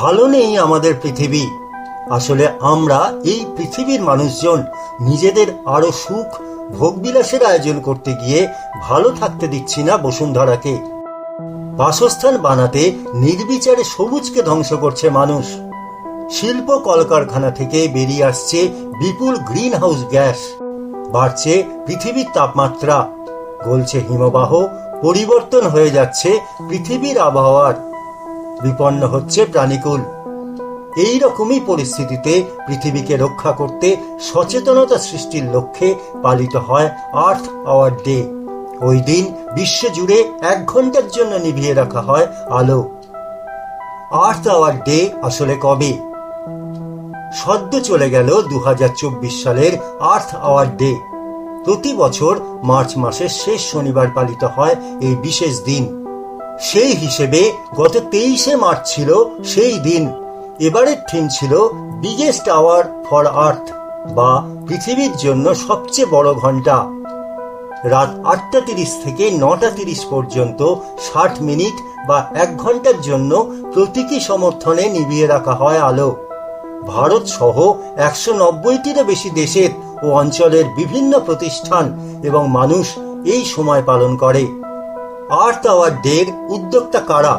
ভালো নেই আমাদের পৃথিবী। আসলে আমরা এই পৃথিবীর মানুষজন নিজেদের আরও সুখ, ভোগবিলাসের আয়োজন করতে গিয়ে ভালো থাকতে দিচ্ছি না বসুন্ধরাকে। বাসস্থান বানাতে নির্বিচারে সবুজকে ধ্বংস করছে মানুষ। শিল্প কলকারখানা থেকে বেরিয়ে আসছে বিপুল গ্রিন হাউস গ্যাস। বাড়ছে পৃথিবীর তাপমাত্রা। গলছে হিমবাহ। পরিবর্তন হয়ে যাচ্ছে পৃথিবীর আবহাওয়ার। বিপন্ন হচ্ছে প্রাণীকুল। এই রকমই পরিস্থিতিতে পৃথিবীকে রক্ষা করতে সচেতনতা সৃষ্টির লক্ষ্যে পালিত হয় আর্থ আওয়ার ডে। ওই দিন বিশ্বজুড়ে এক ঘণ্টার জন্য নিভিয়ে রাখা হয় আলো। আর্থ আওয়ার ডে আসলে কবে? সদ্য চলে গেল দু হাজার চব্বিশ সালের আর্থ আওয়ার ডে। প্রতি বছর মার্চ মাসের শেষ শনিবার পালিত হয় এই বিশেষ দিন। সেই হিসেবে গত তেইশে মার্চ ছিল সেই দিন। এবারের থিম ছিল বিগেস্ট আওয়ার ফর আর্থ বা পৃথিবীর জন্য সবচেয়ে বড় ঘণ্টা। রাত আটটা তিরিশ থেকে নটা তিরিশ পর্যন্ত ষাট মিনিট বা এক ঘণ্টার জন্য প্রতীকী সমর্থনে নিভিয়ে রাখা হয় আলো। ভারত সহ একশো নব্বইটিরও বেশি দেশের ও অঞ্চলের বিভিন্ন প্রতিষ্ঠান এবং মানুষ এই সময় পালন করে। আর্থ আওয়ার ডের উদ্যোক্তা কারা?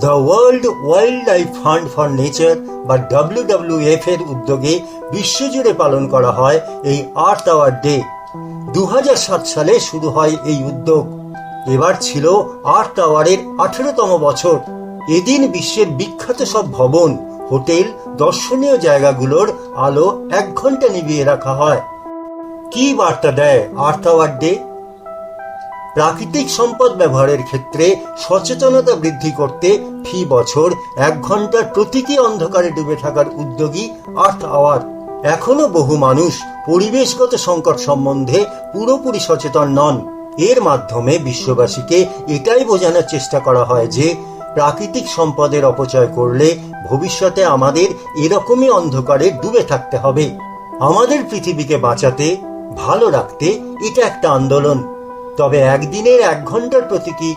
The world wildlife fund for nature বা ডাব্লিউডাব্লিউএফ এর উদ্যোগে বিশ্বজুড়ে পালন করা হয় এই আর্থ আওয়ার ডে দু হাজার সাত সালে শুরু হয় এই উদ্যোগ। এবার ছিল আর্থ আওয়ারের আঠেরোতম বছর। এদিন বিশ্বের বিখ্যাত সব ভবন, হোটেল, দর্শনীয় জায়গাগুলোর আলো এক ঘণ্টা নিভিয়ে রাখা হয়। কি বার্তা দেয় আর্থ আওয়ার ডে প্রাকৃতিক সম্পদ ব্যবহারের ক্ষেত্রে সচেতনতা বৃদ্ধি করতে ফি বছর এক ঘণ্টার প্রতীকী অন্ধকারে ডুবে থাকার উদ্যোগী আর্থ আওয়ার। এখনও বহু মানুষ পরিবেশগত সংকট সম্বন্ধে পুরোপুরি সচেতন নন। এর মাধ্যমে বিশ্ববাসীকে এটাই বোঝানোর চেষ্টা করা হয় যে, প্রাকৃতিক সম্পদের অপচয় করলে ভবিষ্যতে আমাদের এরকমই অন্ধকারে ডুবে থাকতে হবে। আমাদের পৃথিবীকে বাঁচাতে, ভালো রাখতে এটা একটা আন্দোলন। তবে একদিনের এক ঘণ্টার প্রতীকী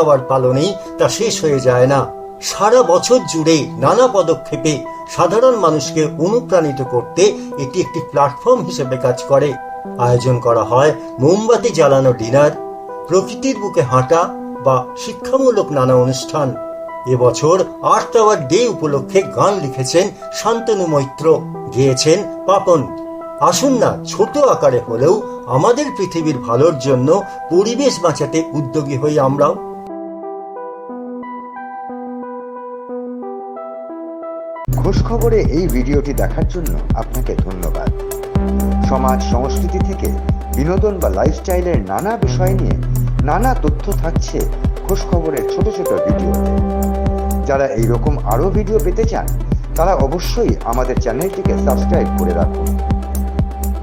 আওয়ার পালনেই তা শেষ হয়ে যায় না। সারা বছর জুড়ে নানা পদক্ষেপে সাধারণ মানুষকে অনুপ্রাণিত করতে এটি একটি প্ল্যাটফর্ম হিসেবে কাজ করে। আয়োজন করা হয় মোমবাতি জ্বালানো ডিনার, প্রকৃতির বুকে হাঁটা বা শিক্ষামূলক নানা অনুষ্ঠান। এবছর আর্থ আওয়ার ডে উপলক্ষে গান লিখেছেন শান্তনু মৈত্র, গেয়েছেন পাপন আসুন না ছোট আকারে হলেও আমাদের পৃথিবীর ভালোর জন্য পরিবেশ বাঁচাতে উদ্যোগী হই আমরাও। খোঁজ খবরে এই ভিডিওটি দেখার জন্য আপনাকে ধন্যবাদ। সমাজ সংস্কৃতি থেকে বিনোদন বা লাইফস্টাইলের নানা বিষয় নিয়ে নানা তথ্য থাকছে খোঁজ খবরের ছোট ছোট ভিডিওতে। যারা এই রকম আরও ভিডিও পেতে চান, তারা অবশ্যই আমাদের চ্যানেলটিকে সাবস্ক্রাইব করে রাখুন।